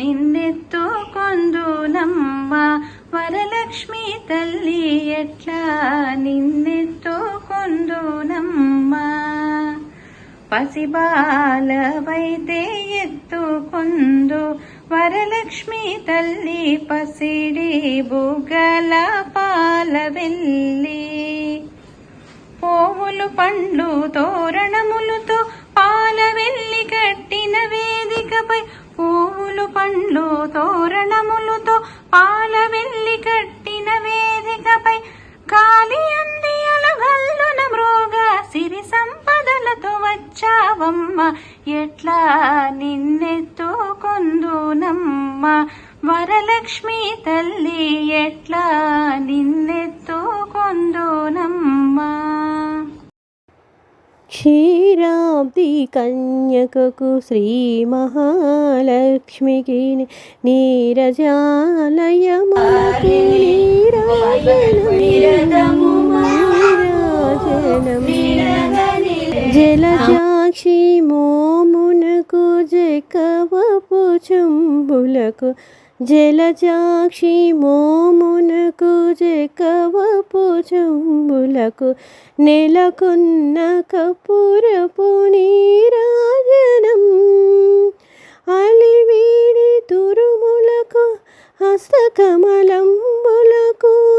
నిన్నెత్తుకొందునమ్మ వరలక్ష్మి తల్లి ఎట్లా? నిన్నెత్తుకొందునమ్మ పసిబాలవైతే ఎత్తుకొందు వరలక్ష్మి తల్లి పసిడి బుగ్గల పాల వెళ్ళి పోవులు పండ్లు తోరణములతో పాల వెళ్ళి కట్టిన వేదికపై పూలు పండ్లు తోరణములతో పాల వెళ్ళి కట్టిన వేదికపై కాలి అంది అలగల్లున మృగా సిరి సంపదలతో వచ్చావమ్మ. ఎట్లా నిన్నెత్తుకొందునమ్మ? వరలక్ష్మి తల్లి ఎట్లా నిన్న క్షీరాబ్ది కన్యకకు శ్రీ మహాలక్ష్మికి నీరజాలయమునకు జలజాక్షి మోమునకు జకవపు చుంబులకు జలజాక్షి మోమునకు జకవపు చుంబులకు నెలకొన్న కపూరపు నీరాజనం. అలివీడి తురుములకు హస్తకమలంబులకు